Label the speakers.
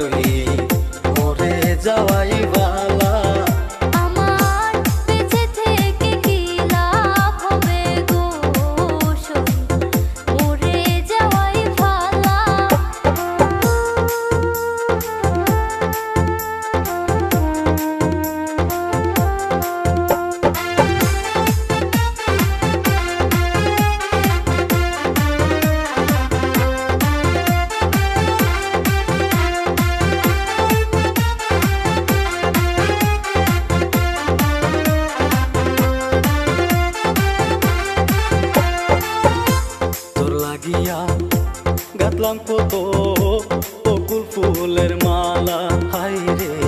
Speaker 1: naturally দেখলাম কত বকুল ফুলের মালা হাই রে।